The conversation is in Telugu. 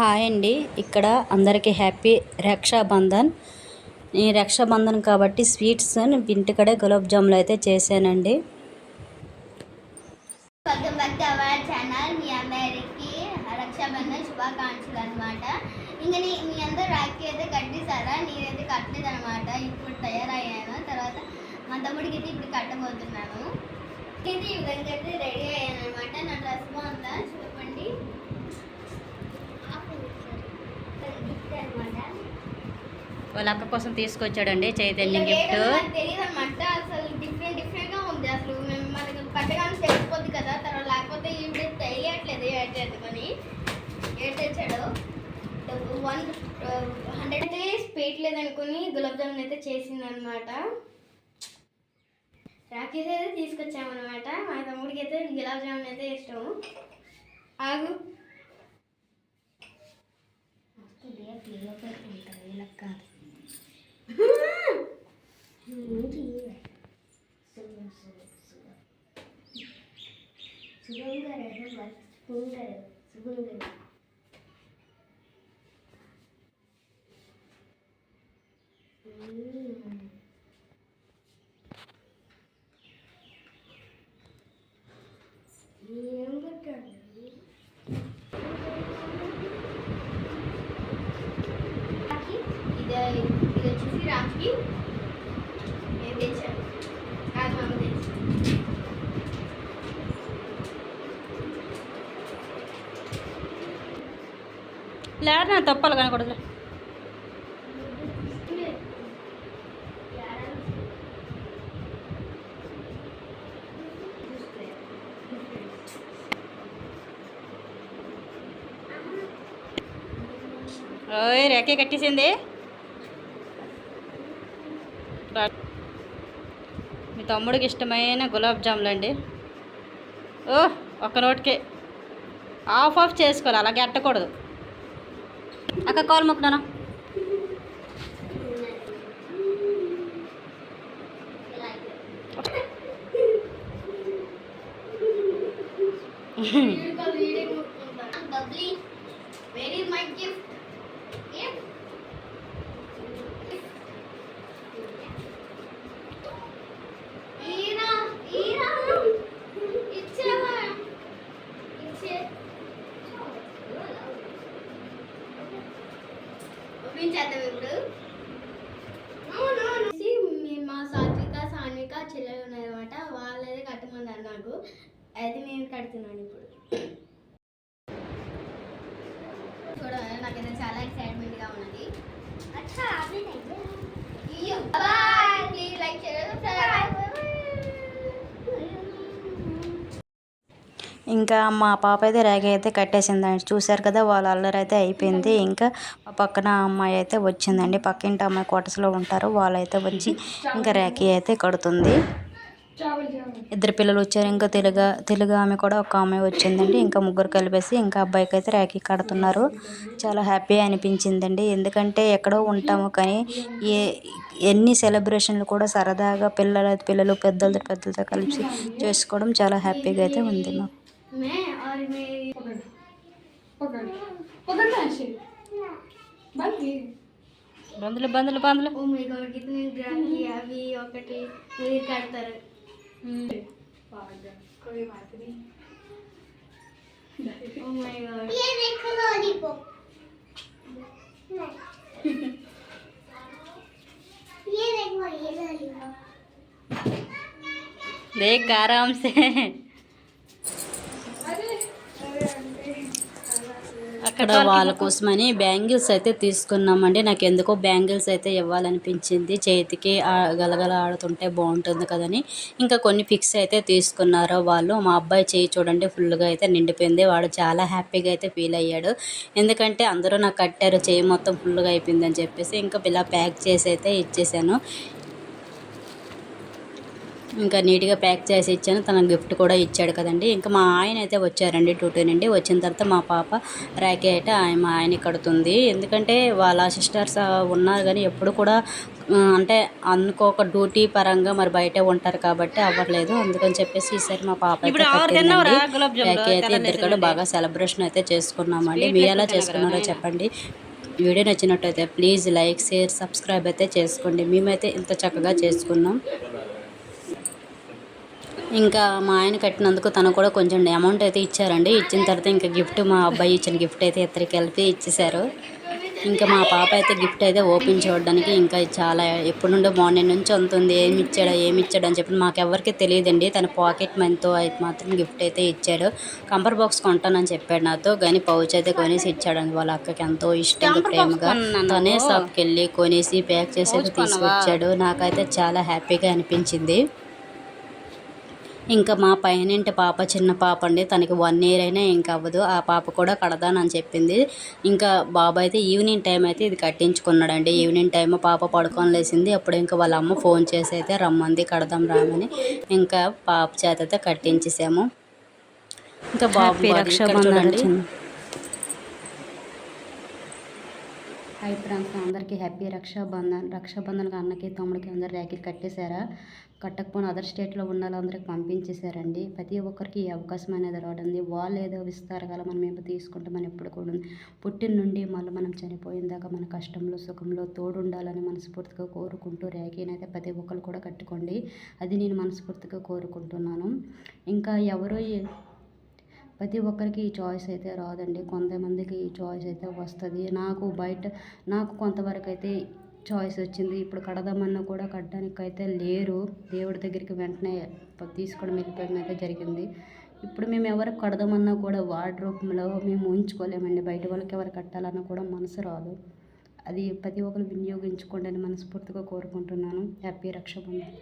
హాయ్ అండి. ఇక్కడ అందరికీ హ్యాపీ రక్షాబంధన్. ఈ రక్షాబంధన్ కాబట్టి స్వీట్స్ ఇంటికడే గులాబ్ జాములు అయితే చేశానండి. Welcome back to our channel మీ అందరికి రక్షాబంధన్ శుభాకాంక్షలు అనమాట ఇంకా మీ అందరు రాఖీ అయితే కట్టేశారా నేనైతే కట్టలేదు అనమాట ఇప్పుడు తయారయ్యాను. తర్వాత మా తమ్ముడికి అయితే ఇప్పుడు కట్టబోతున్నాను. అయితే ఈ విధంగా అయితే రెడీ అయ్యాను అనమాట నా డ్రెస్ బాగుందా చూడండి అనమాట వాళ్ళ అక్క కోసం తీసుకొచ్చాడండి చైతన్య గిఫ్ట్. తెలియదు అనమాట అసలు డిఫరెంట్ డిఫరెంట్గా ఉంది. అసలు మేము మనకి కట్టగానే తెలిసిపోద్ది కదా. తర్వాత లేకపోతే ఈవిడ తెలియట్లేదు ఏడ్ చేసుకొని ఏడ్ తెచ్చాడు వన్ హండ్రెడ్ అయితే స్పీట్ లేదనుకుని గులాబ్ జామున్ అయితే చేసింది అనమాట రాకేష్ అయితే తీసుకొచ్చామన్నమాట. మా తమ్ముడికి అయితే గులాబ్ జామున్ అయితే ఇష్టం. ఆగు. 붉은 그릇, 붉은 그릇. 음. 이런 것들이 이제 이제 주시를 아끼 లేదు నా తప్పాలి కనకూడదు ఓయ్ రేకే కట్టేసింది. మీ తమ్ముడికి ఇష్టమైన గులాబ్ జాములు అండి. ఓ ఒక్క నోటికే. ఆఫ్ ఆఫ్ చేసుకోవాలి అలా అట్టకూడదు. ಅಕ್ಕ ಕಾಲ್ ಮುಕ್ ನಾನು very my gift ఇప్పుడు వచ్చి మీ- సాత్విక సాన్విక చెల్లెలు ఉన్నారన్నమాట వాళ్ళైతే కట్టమన్నారు నాకు. అయితే నేను కడుతున్నాను ఇప్పుడు. చూడ నాకైతే చాలా ఎక్సైట్మెంట్గా ఉన్నది. అచ్చా bye please like share subscribe ఇంకా మా పాప అయితే ర్యాగ్ అయితే కట్టేసిందండి. చూశారు కదా వాళ్ళ అల్లరి అయితే అయిపోయింది. ఇంకా మా పక్కన అమ్మాయి అయితే వచ్చిందండి. పక్కింటి అమ్మాయి క్వార్టర్స్లో ఉంటారు. వాళ్ళైతే వచ్చి ఇంకా రేఖీ అయితే కడుతుంది. ఇద్దరు పిల్లలు వచ్చారు. ఇంకా తెలుగు తెలుగు ఆమె కూడా ఒక అమ్మాయి వచ్చిందండి. ఇంకా ముగ్గురు కలిపేసి ఇంకా అబ్బాయికి అయితే ర్యాకీ కడుతున్నారు. చాలా హ్యాపీ అనిపించిందండి. ఎందుకంటే ఎక్కడో ఉంటాము కానీ ఏ ఎన్ని సెలబ్రేషన్లు కూడా సరదాగా పిల్లల పిల్లలు పెద్దలతో పెద్దలతో కలిసి చేసుకోవడం చాలా హ్యాపీగా అయితే ఉంది మాకు. मैं और मेरी पकड़ पकड़ बंद ओ माय गॉड कितने ग्राम की अभी तर हम्म। कोई बात नहीं। ओ माय गॉड ये देखो लॉलीपॉप। ये देखो ये लॉलीपॉप। देख आराम से। అక్కడ వాళ్ళ కోసమని బ్యాంగిల్స్ అయితే తీసుకున్నామండి. నాకు ఎందుకో బ్యాంగిల్స్ అయితే ఇవ్వాలనిపించింది. చేతికి ఆ గలగల ఆడుతుంటే బాగుంటుంది కదని. ఇంకా కొన్ని పిక్స్ అయితే తీసుకున్నారు వాళ్ళు. మా అబ్బాయి చేయి చూడండి ఫుల్గా అయితే నిండిపోయింది. వాడు చాలా హ్యాపీగా అయితే ఫీల్ అయ్యాడు. ఎందుకంటే అందరూ నాకు కట్టారు చేయి మొత్తం ఫుల్గా అయిపోయింది అని చెప్పేసి. ఇంకా ఇలా ప్యాక్ చేసి అయితే ఇచ్చేసాను. ఇంకా నీట్గా ప్యాక్ చేసి ఇచ్చాను. తన గిఫ్ట్ కూడా ఇచ్చాడు కదండి. ఇంకా మా ఆయన అయితే వచ్చారండి డ్యూటీ నుండి. వచ్చిన తర్వాత మా పాప రాఖీ అయితే ఆయన మా ఆయన కడుతుంది. ఎందుకంటే వాళ్ళ సిస్టర్స్ ఉన్నారు కానీ ఎప్పుడు కూడా అంటే అనుకోక డ్యూటీ పరంగా మరి బయటే ఉంటారు కాబట్టి అవ్వట్లేదు. అందుకని చెప్పేసి ఈసారి మా పాప. రాఖీ అయితే ఇద్దరు కూడా బాగా సెలబ్రేషన్ అయితే చేసుకున్నామండి. మీరు ఎలా చేసుకున్నారో చెప్పండి. వీడియో నచ్చినట్టయితే ప్లీజ్ లైక్ షేర్ సబ్స్క్రైబ్ అయితే చేసుకోండి. మేమైతే ఇంత చక్కగా చేసుకున్నాం. ఇంకా మా ఆయన కట్టినందుకు తను కూడా కొంచెం అమౌంట్ అయితే ఇచ్చారండి. ఇచ్చిన తర్వాత ఇంకా గిఫ్ట్ మా అబ్బాయి ఇచ్చిన గిఫ్ట్ అయితే ఇద్దరికి కలిపి ఇచ్చేసారు ఇంకా మా పాప అయితే గిఫ్ట్ అయితే ఓపెన్ చూడడానికి ఇంకా చాలా ఎప్పటి నుండో మార్నింగ్ నుంచి ఉంటుంది ఏమి ఇచ్చాడో ఏమి ఇచ్చాడో అని చెప్పి మాకెవరికి తెలియదండి. తన పాకెట్ మనీతో అయితే మాత్రం గిఫ్ట్ అయితే ఇచ్చాడు. కంపర్ బాక్స్ కొంటానని చెప్పాడు నాతో. కానీ పౌచ్ అయితే కొనేసి ఇచ్చాడండి. వాళ్ళ అక్కకి ఎంతో ఇష్టంగా ప్రేమగా. తనే షాప్కి వెళ్ళి కొనేసి ప్యాక్ చేసి తీసుకొచ్చాడు. నాకైతే చాలా హ్యాపీగా అనిపించింది. ఇంకా మా పైనింటి పాప చిన్న పాప అండి. తనకి వన్ ఇయర్ అయినా ఇంకా అవ్వదు ఆ పాప కూడా కడదానని చెప్పింది. ఇంకా బాబు అయితే ఈవినింగ్ టైం అయితే ఇది కట్టించుకున్నాడండి. ఈవినింగ్ టైం పాప పడుకొని లేసింది అప్పుడు ఇంకా వాళ్ళ అమ్మ ఫోన్ చేసి అయితే రమ్మంది కడదాం రామని. ఇంకా పాప చేత అయితే కట్టించేసాము. ఇంకా బాబు ఇక్కడ చూడండి హాయ్ ఫ్రెండ్స్ అందరికీ హ్యాపీ రక్షాబంధన్ రక్షాబంధన్కి అన్నకి తమ్ముడికి అందరు ర్యాకెట్ కట్టేశారా? కట్టకపోయిన అదర్ స్టేట్లో ఉన్న వాళ్ళందరికీ పంపించేశారండి. ప్రతి ఒక్కరికి ఈ అవకాశం అనేది రావడండి వాళ్ళు ఏదో ఇస్తారు కదా మనం ఏమో తీసుకుంటామని ఎప్పుడు కూడా పుట్టిన నుండి మళ్ళీ మనం చనిపోయిన దాకా మన కష్టంలో సుఖంలో తోడుండాలని మనస్ఫూర్తిగా కోరుకుంటూ ర్యాకీని అయితే ప్రతి ఒక్కరు కూడా కట్టుకోండి. అది నేను మనస్ఫూర్తిగా కోరుకుంటున్నాను. ఇంకా ఎవరో ప్రతి ఒక్కరికి ఈ చాయిస్ అయితే రాదండి. కొంతమందికి ఈ చాయిస్ అయితే వస్తుంది. నాకు బయట నాకు కొంతవరకు అయితే చాయిస్ వచ్చింది. ఇప్పుడు కడదామన్నా కూడా కట్టడానికి అయితే లేరు. దేవుడి దగ్గరికి వెంటనే తీసుకోవడం వెళ్ళిపోవడం అయితే జరిగింది. ఇప్పుడు మేము ఎవరికి కడదామన్నా కూడా వార్డ్రోబ్లో మేము ఉంచుకోలేమండి. బయట వాళ్ళకి ఎవరు కట్టాలన్నా కూడా మనసు రాదు. అది ప్రతి ఒక్కరు వినియోగించుకోండి అని మనస్ఫూర్తిగా కోరుకుంటున్నాను. హ్యాపీ రక్షాబంధన్.